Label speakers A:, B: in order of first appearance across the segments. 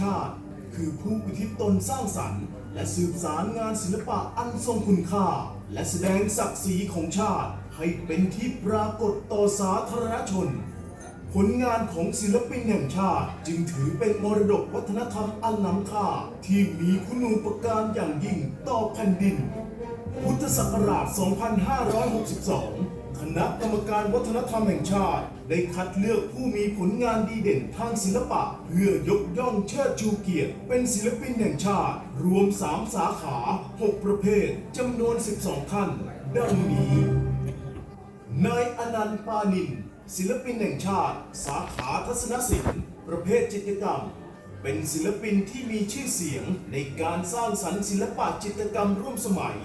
A: ชาติ คือผู้อุทิศตนสร้างสรรค์ และสืบสารงานศิลปะอันทรงคุณค่า และแสดงศักดิ์ศรีของชาติ ให้เป็นที่ปรากฏต่อสาธารณชน ผลงานของศิลปินแห่งชาติจึงถือเป็นมรดกวัฒนธรรมอันล้ำค่า ที่มีคุณูปการอย่างยิ่งต่อแผ่นดิน พุทธศักราช 2562 คณะกรรมการวัฒนธรรมแห่งชาติ ได้คัดเลือกผู้มีผลงานดีเด่นทางศิลปะ เพื่อยกย่องเชิดชูเกียรติ เป็นศิลปินแห่งชาติ รวม 3 สาขา 6 ประเภทจำนวน 12 ท่าน ดังนี้ นายอนันต์ปานิน ศิลปินแห่งชาติ สาขาทัศนศิลป์ ประเภทจิตรกรรม เป็นศิลปินที่มีชื่อเสียงในการสร้างสรรค์ศิลปะจิตรกรรมร่วมสมัย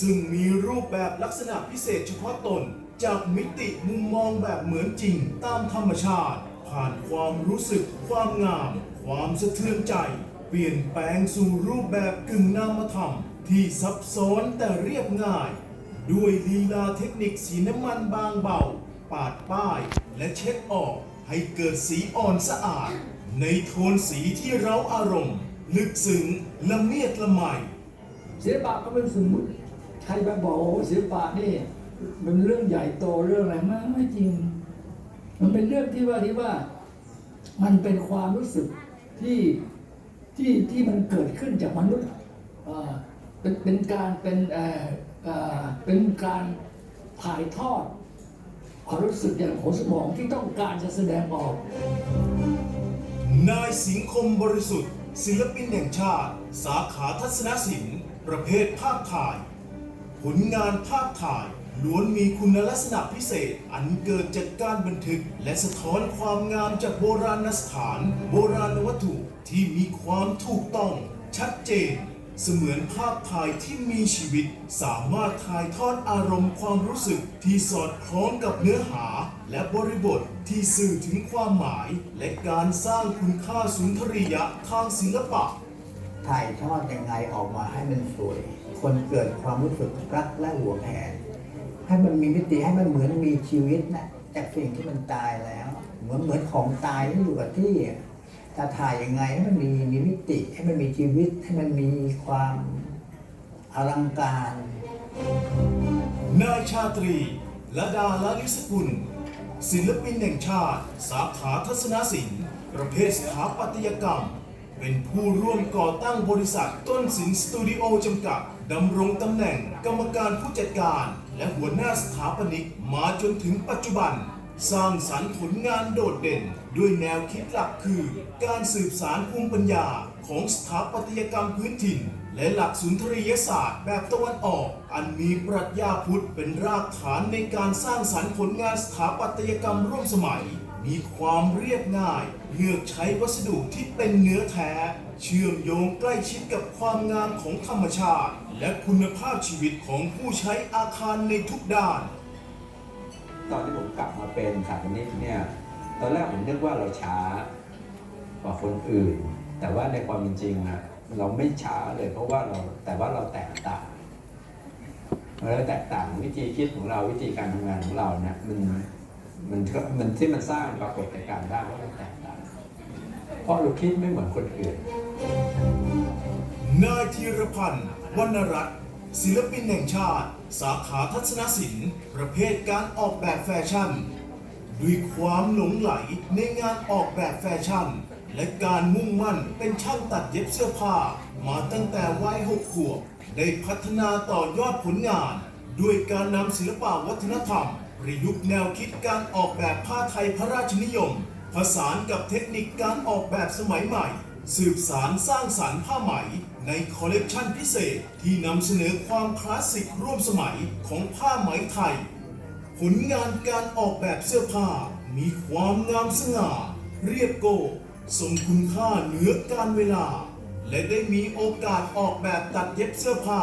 A: ซึ่งมีรูปแบบลักษณะพิเศษเฉพาะตน จากมิติมุมมองแบบเหมือนจริงตามธรรมชาติ ผ่านความรู้สึก ความงาม ความสะเทือนใจ เปลี่ยนแปลงสู่รูปแบบกึ่งนามธรรม ที่ซับซ้อนแต่เรียบง่าย ด้วยลีลาเทคนิคสีน้ำมันบางเบา ปาดป้ายและเช็ดออกให้เกิดสีอ่อนสะอาด ในโทนสีที่เร้าอารมณ์ ลึกซึ้งละเมียดละไม
B: ศิลปะก็เป็นสมมติใครไปบอกว่าศิลปะนี่ มันเรื่องใหญ่โตเรื่องอะไรไม่ไม่จริง มันเป็นเรื่องที่ว่าที่ว่า มันเป็นความรู้สึกที่ที่ที่มันเกิดขึ้นจากมนุษย์เอ่อเป็นเป็นการเป็นเอ่อเอ่อเป็นการถ่ายทอดความรู้สึกอย่างของสมองที่ต้องการจะแสดงออก
A: นายสิงคมบริสุทธิ์ ศิลปินแห่งชาติ สาขาทัศนศิลป์ ประเภทภาพถ่าย ผลงานภาพถ่ายล้วนมีคุณลักษณะพิเศษ อันเกิดจากการบันทึก และสะท้อนความงามจากโบราณสถาน โบราณวัตถุที่มีความถูกต้อง ชัดเจน เสมือนภาพถ่ายที่มีชีวิต สามารถถ่ายทอดอารมณ์ความรู้สึกที่สอดคล้องกับเนื้อหา และบริบทที่สื่อถึงความหมาย และการสร้างคุณค่าสุนทรียะทางศิลปะ
C: ถ่ายทอดยังไงออกมาให้มันสวย คนเกิดความรู้สึกรักและหวงแหนให้มันมีมิติให้มันเหมือนมีชีวิตนะจากสิ่งที่มันตายแล้ว เหมือนเหมือนของตายที่อยู่กับที่จะถ่ายยังไงให้มันมีมีมิติ ให้มันมีชีวิต ให้มันมีความอลังการ
A: นายชาตรีละดาลลิสกุล ศิลปินแห่งชาติ สาขาทัศนศิลป์ ประเภทสถาปัตยกรรม เป็นผู้ร่วมก่อตั้งบริษัทต้นสินสตูดิโอจำกัด ดำรงตำแหน่งกรรมการผู้จัดการ และหัวหน้าสถาปนิกมาจนถึงปัจจุบัน สร้างสรรค์ผลงานโดดเด่น ด้วยแนวคิดหลักคือ การสืบสารภูมิปัญญาของสถาปัตยกรรมพื้นถิ่น และหลักสุนทรียศาสตร์แบบตะวันออก อันมีปรัชญาพุทธเป็นรากฐานในการสร้างสรรค์ผลงานสถาปัตยกรรมร่วมสมัย มีความเรียบง่าย เลือกใช้วัสดุที่เป็นเนื้อแท้ เชื่อมโยงใกล้ชิดกับความงามของธรรมชาติ และคุณภาพชีวิตของผู้ใช้อาคารในทุกด้าน
D: ตอนที่ผมกลับมาเป็นสถาปนิกเนี่ย ตอนแรกผมนึกว่าเราช้ากว่าคนอื่น แต่ว่าในความเป็นจริงนะเราไม่ช้าเลยเพราะว่าเราแต่ว่าเราแตกต่างเราแตกต่างวิธีคิดของเราวิธีการทำงานของเราเนี่ยมัน มันก็มันที่มันสร้างปรากฏการณ์ได้ว่ามันแตกต่างเพราะเราคิดไม่เหมือนคนอื่น
A: นายธีรพันธ์วรรณรัตน์ศิลปินแห่งชาติ สาขาทัศนศิลป์ ประเภทการออกแบบแฟชั่น ด้วยความหลงไหลในงานออกแบบแฟชั่น และการมุ่งมั่นเป็นช่างตัดเย็บเสื้อผ้า มาตั้งแต่วัยหกขวบ ได้พัฒนาต่อยอดผลงาน ด้วยการนำศิลปะวัฒนธรรม ประยุกต์แนวคิดการออกแบบผ้าไทยพระราชนิยม ผสานกับเทคนิคการออกแบบสมัยใหม่ สืบสารสร้างสรรค์ผ้าไหม ในคอลเลกชันพิเศษที่นำเสนอความคลาสสิกร่วมสมัยของผ้าไหมไทย ผลงานการออกแบบเสื้อผ้า มีความงามสง่า เรียบโกทรงคุณค่าเหนือการเวลา และได้มีโอกาสออกแบบตัดเย็บเสื้อผ้า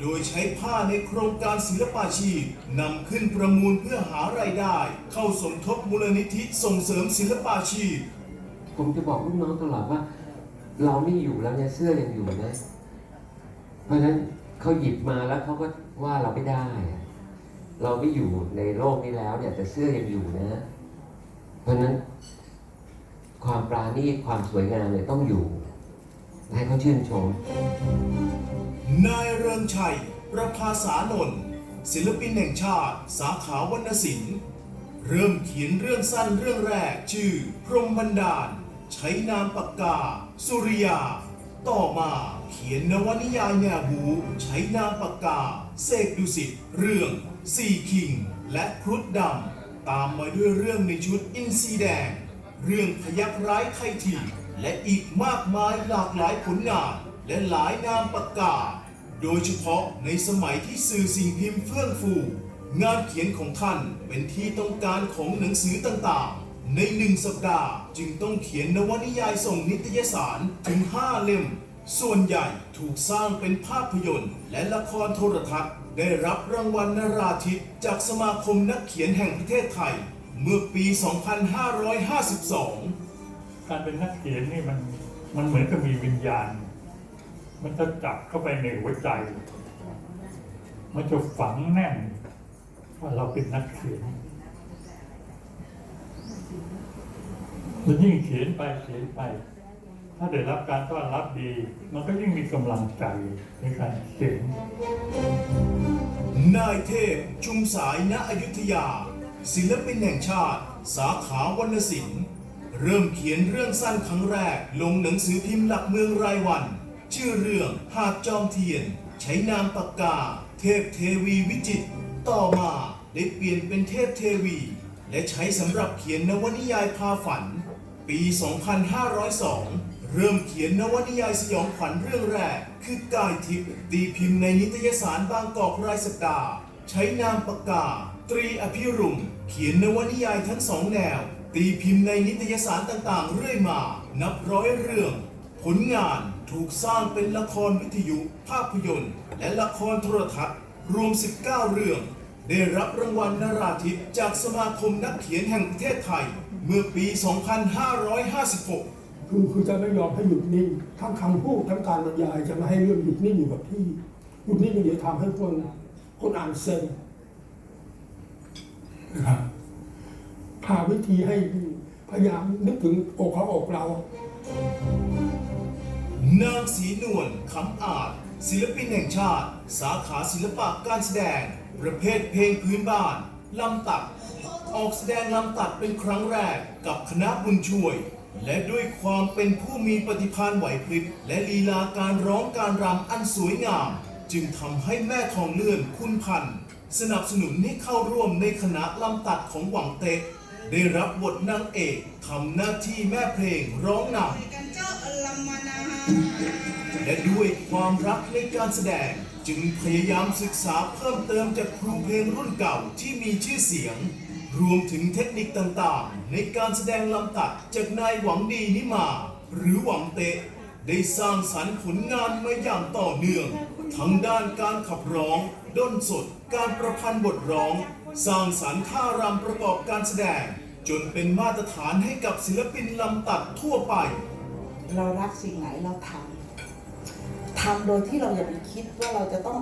A: โดยใช้ผ้าในโครงการศิลปาชีพนำขึ้นประมูลเพื่อหารายได้ เข้าสมทบมูลนิธิส่งเสริมศิลปาชีพ
E: ผมจะบอกลูกน้องตลอดว่า เราไม่อยู่แล้วเนี่ยเสื้อยังอยู่นะ เพราะฉะนั้นเขาหยิบมาแล้วเขาก็ว่าเราไม่ได้ เราไม่อยู่ในโลกนี้แล้วเนี่ยแต่เสื้อยังอยู่นะ เพราะฉะนั้นความปราณีตความสวยงามเนี่ยต้องอยู่ ให้เขาชื่นชม
A: นายเริงชัย ประภาสานนท์ศิลปินแห่งชาติ สาขาวรรณศิลป์ เริ่มเขียนเรื่องสั้นเรื่องแรกชื่อ พรหมบันดาล ใช้นามปากกา สุริยา ต่อมาเขียนนวนิยายแนวบูใช้นามปากกา เสกดุสิต เรื่องสี่คิง และครุฑดำ ตามมาด้วยเรื่องในชุดอินซีแดง เรื่องพยักร้ายไทยที และอีกมากมายหลากหลายผลงานและหลายนามปากกา โดยเฉพาะในสมัยที่สื่อสิ่งพิมพ์เฟื่องฟู งานเขียนของท่านเป็นที่ต้องการของหนังสือต่างๆ ในหนึ่งสัปดาห์ จึงต้องเขียนนวนิยายส่งนิตยสารถึง 5 เล่ม ส่วนใหญ่ถูกสร้างเป็นภาพยนตร์ และละครโทรทัศน์ ได้รับรางวัลนราธิปจากสมาคมนักเขียนแห่งประเทศไทย เมื่อปี 2552
F: การเป็นนักเขียนนี่มันมันเหมือนกับมีวิญญาณ มันจะจับเข้าไปในหัวใจ มันจะฝังแน่นว่าเราเป็นนักเขียนมันยิ่งเขียนไปเขียนไป ถ้าได้รับการต้อนรับดี มันก็ยิ่งมีกำลังใจในการเขียน
A: นายเทพชุมสายณอยุธยา ศิลปินแห่งชาติ สาขาวรรณศิลป์ เริ่มเขียนเรื่องสั้นครั้งแรก ลงหนังสือพิมพ์หลักเมืองรายวัน ชื่อเรื่องหาดจอมเทียน ใช้นามปากกา เทพเทวีวิจิต ต่อมาได้เปลี่ยนเป็นเทพเทวี และใช้สำหรับเขียนนวนิยายพาฝัน ปี 2502 เริ่มเขียนนวนิยายสยองขวัญเรื่องแรก คือกายทิพย์ตีพิมพ์ในนิตยสารบางกอกรายสัปดาห์ ใช้นามปากกา ตรีอภิรุม เขียนนวนิยายทั้งสองแนว ตีพิมพ์ในนิตยสารต่างๆ เรื่อยมา นับร้อยเรื่อง ผลงานถูกสร้างเป็นละครวิทยุ ภาพยนตร์ และละครโทรทัศน์ รวม 19 เรื่อง ได้รับรางวัลนราธิปจากสมาคมนักเขียนแห่งประเทศไทย เมื่อปี 2556
G: คือคือจะไม่ยอมให้หยุดนิ่งทั้งคำพูดทั้งการบรรยายจะไม่ให้เรื่องหยุดนิ่งอยู่กับที่หยุดนิ่งเดี๋ยวทำให้คนคนอ่านเซ็ง นะครับหาวิธีให้พยายามนึกถึงอกเขาอกเรา
A: นางศรีนวลคำอาจ ศิลปินแห่งชาติ สาขาศิลปะการแสดง ประเภทเพลงพื้นบ้านลำตัด ออกแสดงลำตัดเป็นครั้งแรกกับคณะบุญช่วย และด้วยความเป็นผู้มีปฏิภาณไหวพริบและลีลาการร้องการรำอันสวยงาม จึงทำให้แม่ทองเลื่อนคุณพันธ์ สนับสนุนให้เข้าร่วมในคณะลำตัดของหวังเต็ก ได้รับบทนางเอกทำหน้าที่แม่เพลงร้องนำและด้วยความรักในการแสดง จึงพยายามศึกษาเพิ่มเติมจากครูเพลงรุ่นเก่าที่มีชื่อเสียง รวมถึงเทคนิคต่างๆ ในการแสดงลำตัดจากนายหวังดีนิมา หรือหวังเตะได้สร้างสรรค์ผลงานมาอย่างต่อเนื่อง ทั้งด้านการขับร้อง ด้นสด การประพันธ์บทร้อง สร้างสรรค์ท่ารำประกอบการแสดง จนเป็นมาตรฐานให้กับศิลปินลำตัดทั่วไป
H: เรารักสิ่งไหนเราทำทำโดยที่เราอย่าไปคิดว่าเราจะต้อง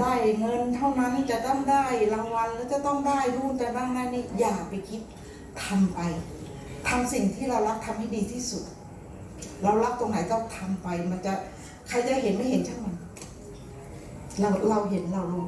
H: ได้เงินเท่านั้นจะต้องได้รางวัลแล้วจะต้องได้รูนจะต้องได้นี่อย่าไปคิดทำไปทำสิ่งที่เรารักทำให้ดีที่สุด เรารักตรงไหนก็ทำไปมันจะใครจะเห็นไม่เห็นช่างมัน เราเราเห็นเรารู้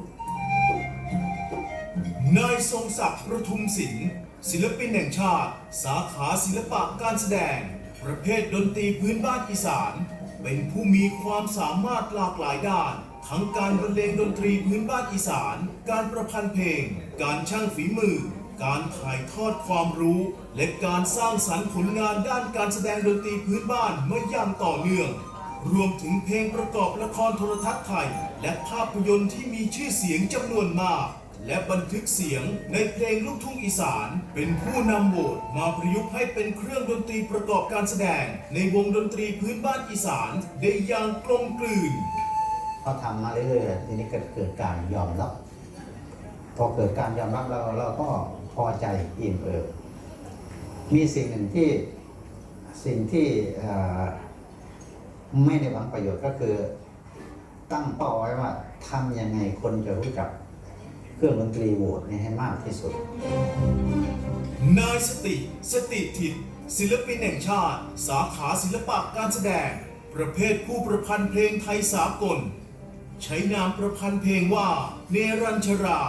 A: นายทรงศักดิ์ประทุมศิลป์ศิลปินแห่งชาติ สาขาศิลปะการแสดง ประเภทดนตรีพื้นบ้านอีสาน เป็นผู้มีความสามารถหลากหลายด้าน ทั้งการบรรเลงดนตรีพื้นบ้านอีสาน การประพันธ์เพลง การช่างฝีมือ การถ่ายทอดความรู้ และการสร้างสรรค์ผลงานด้านการแสดงดนตรีพื้นบ้านมาอย่างต่อเนื่อง รวมถึงเพลงประกอบละครโทรทัศน์ไทย และภาพยนตร์ที่มีชื่อเสียงจำนวนมาก และบันทึกเสียงในเพลงลูกทุ่งอีสาน เป็นผู้นำโหวตมาประยุกต์ให้เป็นเครื่องดนตรีประกอบการแสดง ในวงดนตรีพื้นบ้านอีสานได้อย่างกลมกลืน
C: พอทำมาเรื่อยๆทีนี้ก็เกิดการยอมรับ พอเกิดการยอมรับเราเราก็พอใจอิ่มเอิบมีสิ่งหนึ่งที่สิ่งที่ ไม่ได้หวังประโยชน์ก็คือ ตั้งเป้าไว้ว่าทำยังไงคนจะรู้จักเครื่องดนตรีโหวตนี้ให้มากที่สุด
A: นายสติ สติทิศศิลปินแห่งชาติ สาขาศิลปะการแสดงปประเภทผู้ประพันธ์เพลงไทยสากล ใช้นามประพันธ์เพลงว่า เนรัญชรา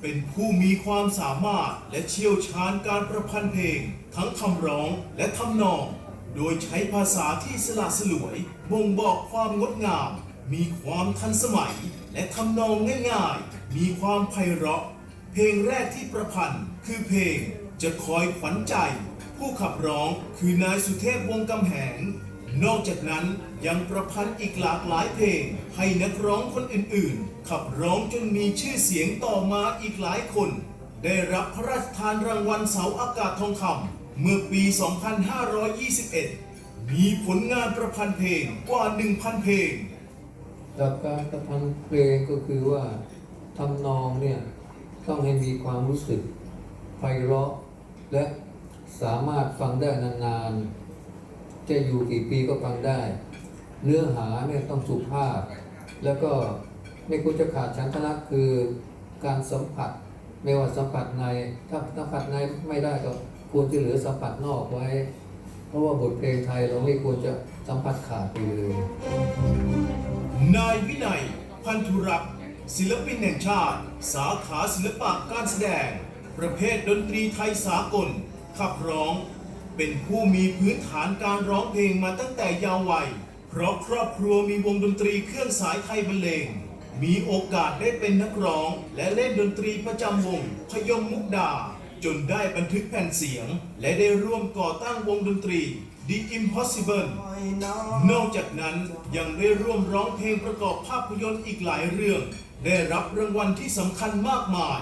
A: เป็นผู้มีความสามารถและเชี่ยวชาญการประพันธ์เพลง ทั้งคำร้องและทำนอง โดยใช้ภาษาที่สละสลวย บ่งบอกความงดงาม มีความทันสมัย และทำนองง่ายๆ มีความไพเราะ เพลงแรกที่ประพันธ์คือเพลงจะคอยขวัญใจ ผู้ขับร้องคือนายสุเทพวงกำแหง นอกจากนั้นยังประพันธ์อีกหลากหลายเพลง ให้นักร้องคนอื่นๆ ขับร้องจนมีชื่อเสียงต่อมาอีกหลายคน ได้รับพระราชทานรางวัลเสาอากาศทองคำเมื่อปี 2521 มีผลงานประพันธ์เพลงกว่า 1,000 เพลง
I: หลักการประพันธ์เพลงก็คือว่าทำนองเนี่ย ต้องให้มีความรู้สึกไพเราะ และสามารถฟังได้นานๆ จะอยู่กี่ปีก็ฟังได้ เนื้อหาเนี่ยต้องสุภาพ แล้วก็ไม่ควรจะขาดชั้นทลักษณ์คือการสัมผัสไม่ว่าสัมผัสในถ้าสัมผัสในไม่ได้ก็ควรจะเหลือสัมผัสนอกไว้ เพราะว่าบทเพลงไทยเราไม่ควรจะสัมผัสขาดไปเลย
A: นายวินัย พันธุรักษ์ศิลปินแห่งชาติ สาขาศิลปะการแสดง ประเภทดนตรีไทยสากล ขับร้อง เป็นผู้มีพื้นฐานการร้องเพลงมาตั้งแต่เยาว์วัย เพราะครอบครัวมีวงดนตรีเครื่องสายไทยบรรเลง มีโอกาสได้เป็นนักร้อง และเล่นดนตรีประจำวงพยมมุกดา จนได้บันทึกแผ่นเสียง และได้ร่วมก่อตั้งวงดนตรี The Impossible นอกจากนั้นยังได้ร่วมร้องเพลงประกอบภาพยนตร์อีกหลายเรื่อง ได้รับรางวัลที่สำคัญมากมาย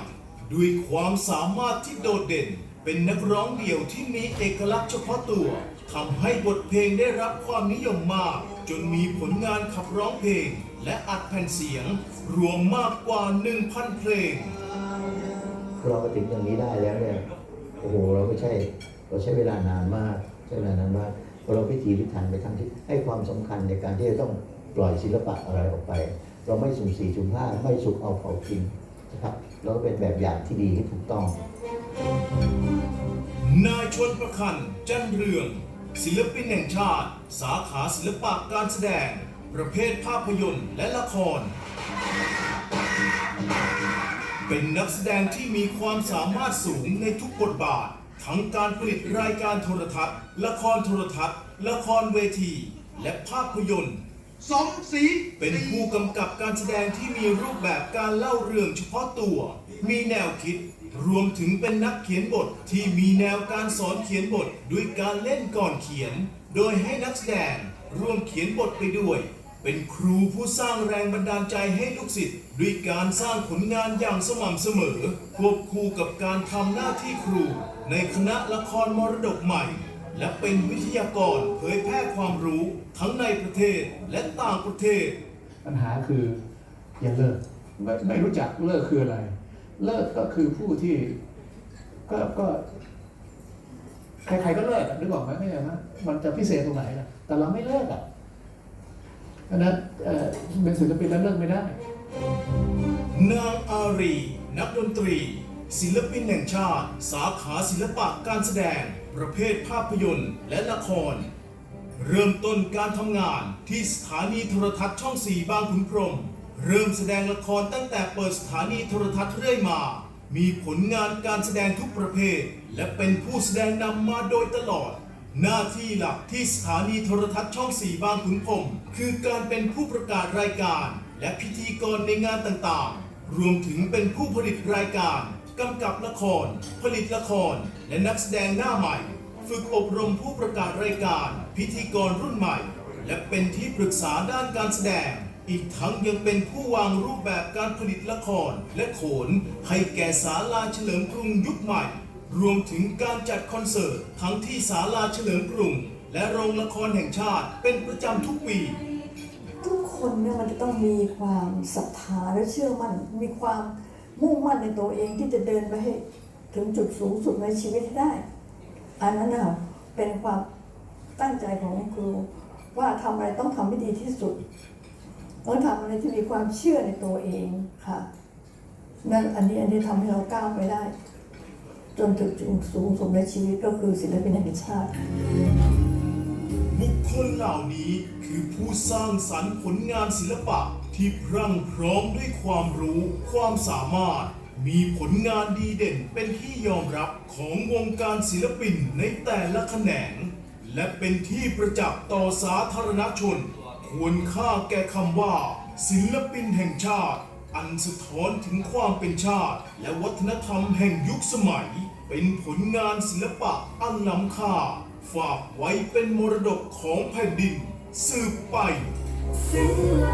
A: ด้วยความสามารถที่โดดเด่น เป็นนักร้องเดี่ยวที่มีเอกลักษณ์เฉพาะตัวทำให้บทเพลงได้รับความนิยมมาก จนมีผลงานขับร้องเพลง และอัดแผ่นเสียง รวมมากกว่า 1,000 เพลง
C: เรามาถึงอย่างนี้ได้แล้วเนี่ยโอ้โหเราไม่ใช่ เราใช้เวลานานมากใช้เวลานานมากเพราะเราพิถีพิถันไปทำที่ให้ความสำคัญในการที่จะต้องปล่อยศิลปะอะไรออกไป เราไม่สุ่มสี่สุ่มห้าไม่สุกเอาเผากินนะครับเราก็เป็นแบบอย่างที่ดีที่ถูกต้อง
A: นายชวนประคันจันเรือง ศิลปินแห่งชาติ สาขาศิลปะการแสดง ประเภทภาพยนตร์และละคร เป็นนักแสดงที่มีความสามารถสูงในทุกบทบาท ทั้งการผลิตรายการโทรทัศน์ ละครโทรทัศน์ ละครเวที และภาพยนตร์
J: สมศรี
A: เป็นผู้กำกับการแสดงที่มีรูปแบบการเล่าเรื่องเฉพาะตัว มีแนวคิด รวมถึงเป็นนักเขียนบทที่มีแนวการสอนเขียนบทด้วยการเล่นก่อนเขียน โดยให้นักแสดงร่วมเขียนบทไปด้วย เป็นครูผู้สร้างแรงบันดาลใจให้ลูกศิษย์ด้วยการสร้างผลงานอย่างสม่ำเสมอ ควบคู่กับการทำหน้าที่ครู ในคณะละครมรดกใหม่ และเป็นวิทยากรเผยแพร่ความรู้ทั้งในประเทศและต่างประเทศ
K: ปัญหาคืออย่าเลิกไม่ไม่รู้จักเลิกคืออะไร เลิกก็คือผู้ที่ก็ก็ใครๆก็เลิกอะนึกออกไหมไม่ใช่ไหมมันจะพิเศษตรงไหนล่ะแต่เราไม่เลิกอะ นั้นเอ่อเป็นศิลปินแล้วเลิกไม่ได้
A: นางอารี นักดนตรี ศิลปินแห่งชาติ สาขาศิลปะการแสดง ประเภทภาพยนตร์และละคร เริ่มต้นการทำงานที่สถานีโทรทัศน์ช่องสีบางขุนพรหมเริ่มแสดงละครตั้งแต่เปิดสถานีโทรทัศน์เรื่อยมา มีผลงานการแสดงทุกประเภท และเป็นผู้แสดงนำมาโดยตลอด หน้าที่หลักที่สถานีโทรทัศน์ช่องสีบางขุนพรมคือการเป็นผู้ประกาศรายการ และพิธีกรในงานต่างๆ รวมถึงเป็นผู้ผลิตรายการกำกับละคร ผลิตละคร และนักแสดงหน้าใหม่ ฝึกอบรมผู้ประกาศรายการ พิธีกรรุ่นใหม่ และเป็นที่ปรึกษาด้านการแสดง อีกทั้งยังเป็นผู้วางรูปแบบการผลิตละครและโขนให้แก่ศาลาเฉลิมกรุงยุคใหม่ รวมถึงการจัดคอนเสิร์ต ทั้งที่ศาลาเฉลิมกรุง และโรงละครแห่งชาติเป็นประจำทุกปี
L: ทุกคนเนี่ยมันจะต้องมีความศรัทธาและเชื่อมั่นมีความมุ่งมั่นในตัวเองที่จะเดินไปให้ถึงจุดสูงสุดในชีวิตให้ได้ อันนั้นน่ะเป็นความตั้งใจของครู ว่าทำอะไรต้องทำให้ดีที่สุดต้องทำอะไรที่มีความเชื่อในตัวเองค่ะนั่นอันนี้อันนี้ทำให้เราก้าวไปได้ จนถึงจุดสูงสุดในชีวิตก็คือศิลปินแห่งชาติ
A: บุคคลเหล่านี้คือผู้สร้างสรรค์ผลงานศิลปะที่พรั่งพร้อมด้วยความรู้ ความสามารถ มีผลงานดีเด่นเป็นที่ยอมรับของวงการศิลปินในแต่ละแขนง และเป็นที่ประจักษ์ต่อสาธารณชน ควรค่าแก่คำว่า ศิลปินแห่งชาติ อันสะท้อนถึงความเป็นชาติ และวัฒนธรรมแห่งยุคสมัย เป็นผลงานศิลปะอันล้ำค่า ฝากไว้เป็นมรดกของแผ่นดิน สืบไป
J: ศิลปิน